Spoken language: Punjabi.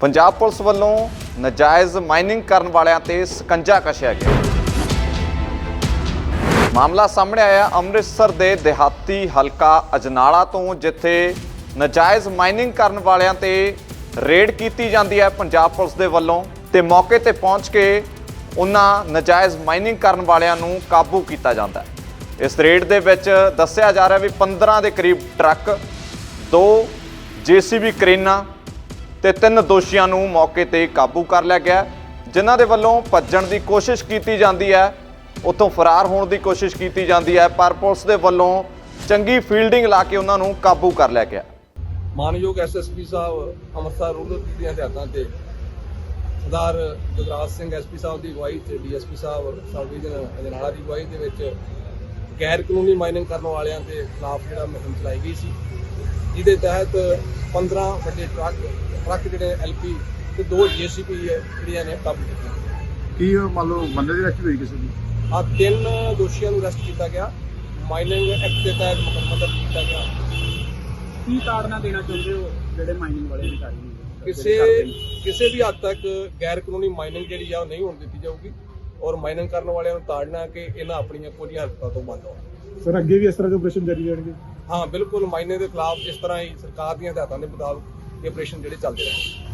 ਪੰਜਾਬ ਪੁਲਿਸ ਵੱਲੋਂ ਨਜਾਇਜ਼ ਮਾਈਨਿੰਗ ਕਰਨ ਵਾਲਿਆਂ ਤੇ ਸਕੰਜਾ ਕਸਿਆ ਗਿਆ। ਮਾਮਲਾ ਸਾਹਮਣੇ ਆਇਆ ਅੰਮ੍ਰਿਤਸਰ ਦੇ ਦਿਹਾਤੀ ਹਲਕਾ ਅਜਨਾਲਾ ਤੋਂ, ਜਿੱਥੇ ਨਜਾਇਜ਼ ਮਾਈਨਿੰਗ ਕਰਨ ਵਾਲਿਆਂ ਤੇ ਰੇਡ ਕੀਤੀ ਜਾਂਦੀ ਹੈ ਪੰਜਾਬ ਪੁਲਿਸ ਦੇ ਵੱਲੋਂ ਤੇ ਮੌਕੇ ਤੇ ਪਹੁੰਚ ਕੇ ਉਹਨਾਂ ਨਜਾਇਜ਼ ਮਾਈਨਿੰਗ ਕਰਨ ਵਾਲਿਆਂ ਨੂੰ ਕਾਬੂ ਕੀਤਾ ਜਾਂਦਾ ਹੈ। ਇਸ ਰੇਡ ਦੇ ਵਿੱਚ ਦੱਸਿਆ ਜਾ ਰਿਹਾ ਵੀ 15 ਦੇ ਕਰੀਬ ਟਰੱਕ, ਦੋ ਜੀਸੀਬੀ ਕਰੇਨਾਂ ਤੇ ਤਿੰਨ ਦੋਸ਼ੀਆਂ ਨੂੰ ਮੌਕੇ ਤੇ ਕਾਬੂ ਕਰ ਲਿਆ ਗਿਆ। ਜਿਨ੍ਹਾਂ ਦੇ ਵੱਲੋਂ ਭੱਜਣ ਦੀ ਕੋਸ਼ਿਸ਼ ਕੀਤੀ ਜਾਂਦੀ ਹੈ, ਉੱਥੋਂ ਫਰਾਰ ਹੋਣ ਦੀ ਕੋਸ਼ਿਸ਼ ਕੀਤੀ ਜਾਂਦੀ ਹੈ, ਪਰ ਪੁਲਿਸ ਦੇ ਵੱਲੋਂ ਚੰਗੀ ਫੀਲਡਿੰਗ ਲਾ ਕੇ ਉਹਨਾਂ ਨੂੰ ਕਾਬੂ ਕਰ ਲਿਆ ਗਿਆ। ਮਾਨਯੋਗ ਐਸਐਸਪੀ ਸਾਹਿਬ ਅੰਮ੍ਰਿਤਸਰ ਰੂਰਲ ਦੀਆਂ ਹਦਾਇਤਾਂ ਤੇ ਸਰਦਾਰ ਜਗਰਾਜ ਸਿੰਘ ਐਸਪੀ ਸਾਹਿਬ ਦੀ ਅਗਵਾਈ ਤੇ D S P sahib sub division Ajnala ਦੀ ਅਗਵਾਈ ਦੇ ਵਿੱਚ ਗੈਰ ਕਾਨੂੰਨੀ ਮਾਈਨਿੰਗ ਕਰਨ ਵਾਲਿਆਂ ਦੇ ਖਿਲਾਫ ਜਿਹੜਾ ਮੁਹਿੰਮ ਚਲਾਈ ਗਈ ਸੀ। ਜਿਹਦੇ ਤਹਿਤ 15 ਵੱਡੇ ਟਰੱਕ ਟਰੱਕ ਜਿਹੜੇ ਐਲਪੀ ਤੇ ਦੋ ਜੀਸੀਪੀ ਜਿਹੜੀਆਂ ਨੇ ਕਾਬੂ ਕੀਤੀਆਂ। ਕੀ ਉਹ ਮੰਨ ਲਓ ਬੰਦੇ ਦੀ ਰੈਸਟ ਹੋਈ ਕਿਸੇ ਦੀ? ਆ ਤਿੰਨ ਦੋਸ਼ੀਆਂ ਨੂੰ ਅਰੈਸਟ ਕੀਤਾ ਗਿਆ। ਮਾਈਨਿੰਗ ਐਕਟ ਦੇ ਤਹਿਤ ਮੁਕੱਦਮਾ ਦਰਜ ਕੀਤਾ ਗਿਆ। ਕੀ ਤਾੜਨਾ ਦੇਣਾ ਚਾਹੁੰਦੇ ਹੋ ਜਿਹੜੇ ਮਾਈਨਿੰਗ ਵਾਲੇ ਅਧਿਕਾਰੀ ਨੇ? ਕਿਸੇ ਕਿਸੇ ਵੀ ਹੱਦ ਤੱਕ ਗੈਰ ਕਾਨੂੰਨੀ ਮਾਈਨਿੰਗ ਜਿਹੜੀ ਆ ਉਹ ਨਹੀਂ ਹੋਣ ਦਿੱਤੀ ਜਾਊਗੀ। ਔਰ ਮਾਈਨਿੰਗ ਕਰਨ ਵਾਲਿਆਂ ਨੂੰ ਤਾੜਨਾ ਕਿ ਇਹਨਾਂ ਆਪਣੀਆਂ ਕੋਝੀਆਂ ਹਰਕਤਾਂ ਤੋਂ ਬੰਦ ਹੋਣ। ਸਰ, ਅੱਗੇ ਵੀ ਇਸ ਤਰ੍ਹਾਂ ਦੇ ਆਪਰੇਸ਼ਨ ਜਾਰੀ ਰਹਿਣਗੇ? ਹਾਂ, ਬਿਲਕੁਲ ਮਾਈਨੇ ਦੇ ਖਿਲਾਫ ਇਸ ਤਰ੍ਹਾਂ ਹੀ ਸਰਕਾਰ ਦੀਆਂ ਹਦਾਇਤਾਂ ਦੇ ਮੁਤਾਬਕ ਇਹ ਆਪਰੇਸ਼ਨ ਜਿਹੜੇ ਚੱਲਦੇ ਰਹਿਣਗੇ।